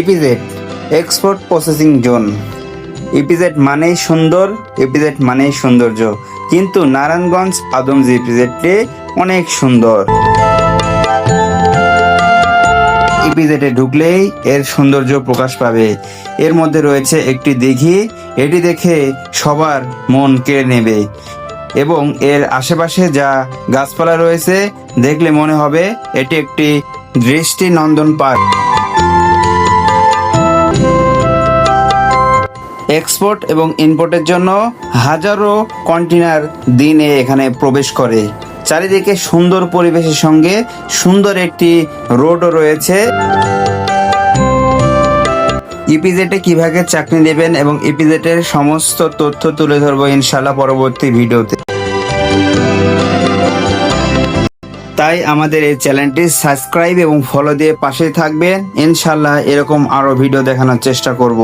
EPZ export processing zone EPZ মানেই সুন্দর EPZ মানেই সৌন্দর্য। কিন্তু নারায়ণগঞ্জ আদমজি ইপিজেডটি অনেক সুন্দর। ইপিজেডে ঢুকলেই এর সৌন্দর্য প্রকাশ পাবে। এর মধ্যে রয়েছে একটি দিঘি, এটি দেখে সবার মন কেড়ে নেবে। এবং এর আশেপাশে যা গাছপালা রয়েছে, দেখলে মনে হবে এটি একটি দৃষ্টি নন্দন পার্ক। এক্সপোর্ট এবং ইম্পোর্টের জন্য হাজারো কন্টেনার দিনে এখানে প্রবেশ করে। চারিদিকে সুন্দর পরিবেশের সঙ্গে সুন্দর একটি রোডও রয়েছে। ইপিজেটে কীভাবে চাকরি নেবেন এবং ইপিজেটের সমস্ত তথ্য তুলে ধরবো ইনশাল্লাহ পরবর্তী ভিডিওতে। তাই আমাদের এই চ্যানেলটি সাবস্ক্রাইব এবং ফলো দিয়ে পাশে থাকবেন। ইনশাল্লাহ এরকম আরও ভিডিও দেখানোর চেষ্টা করব।